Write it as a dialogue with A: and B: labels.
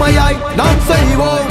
A: ஒற்றுமையாய் நாம் செய்வோம்.